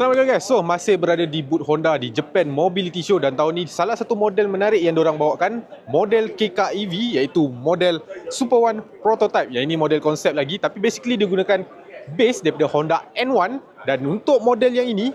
Assalamualaikum guys. So, masih berada di booth Honda di Japan Mobility Show dan tahun ni salah satu model menarik yang diorang bawakan, model KKEV iaitu model Super One Prototype. Yang ini model konsep lagi tapi basically dia gunakan base daripada Honda N1 dan untuk model yang ini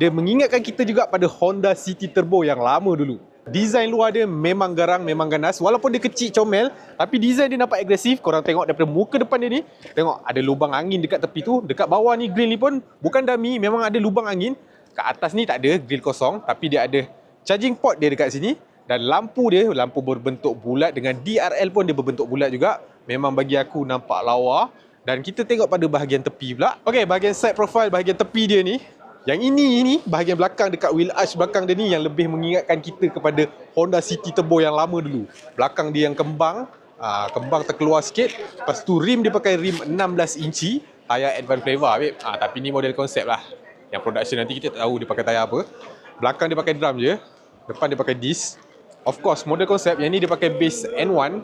dia mengingatkan kita juga pada Honda City Turbo yang lama dulu. Desain luar dia memang garang, memang ganas. Walaupun dia kecil comel, tapi desain dia nampak agresif. Korang tengok daripada muka depan dia ni, tengok ada lubang angin dekat tepi tu. Dekat bawah ni grill ni pun bukan dummy, memang ada lubang angin. Kat atas ni tak ada grill kosong, tapi dia ada charging port dia dekat sini. Dan lampu dia, lampu berbentuk bulat dengan DRL pun dia berbentuk bulat juga. Memang bagi aku nampak lawa. Dan kita tengok pada bahagian tepi pula. Okey, bahagian side profile, bahagian tepi dia ni. Yang ini ni bahagian belakang dekat wheel arch belakang dia ni yang lebih mengingatkan kita kepada Honda City Turbo yang lama dulu. Belakang dia yang kembang, aa, kembang terkeluar sikit. Lepas tu rim dia pakai rim 16 inci, tayar advance flavor babe. Ah tapi ni model konsep lah. Yang production nanti kita tak tahu dia pakai tayar apa. Belakang dia pakai drum je. Depan dia pakai disc. Of course model konsep yang ni dia pakai base N1.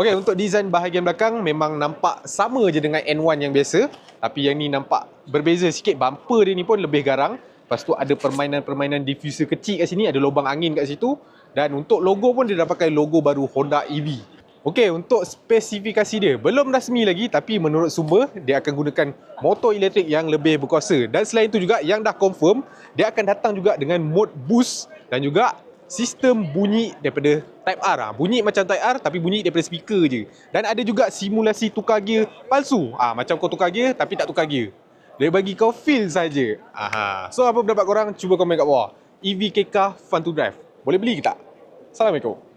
Okey untuk design bahagian belakang memang nampak sama je dengan N1 yang biasa. Tapi yang ni nampak berbeza sikit. Bumper dia ni pun lebih garang. Lepas tu ada permainan-permainan diffuser kecil kat sini. Ada lubang angin kat situ. Dan untuk logo pun dia dah pakai logo baru Honda EV. Okey, untuk spesifikasi dia belum rasmi lagi tapi menurut sumber dia akan gunakan motor elektrik yang lebih berkuasa. Dan selain itu juga yang dah confirm dia akan datang juga dengan mode boost dan juga sistem bunyi daripada Type R. Ha, bunyi macam Type R tapi bunyi daripada speaker je. Dan ada juga simulasi tukar gear palsu. Ah macam kau tukar gear tapi tak tukar gear. Dia bagi kau feel saja. Aha. So apa pendapat korang? Cuba komen kat bawah. EV KK fun to drive. Boleh beli ke tak? Assalamualaikum.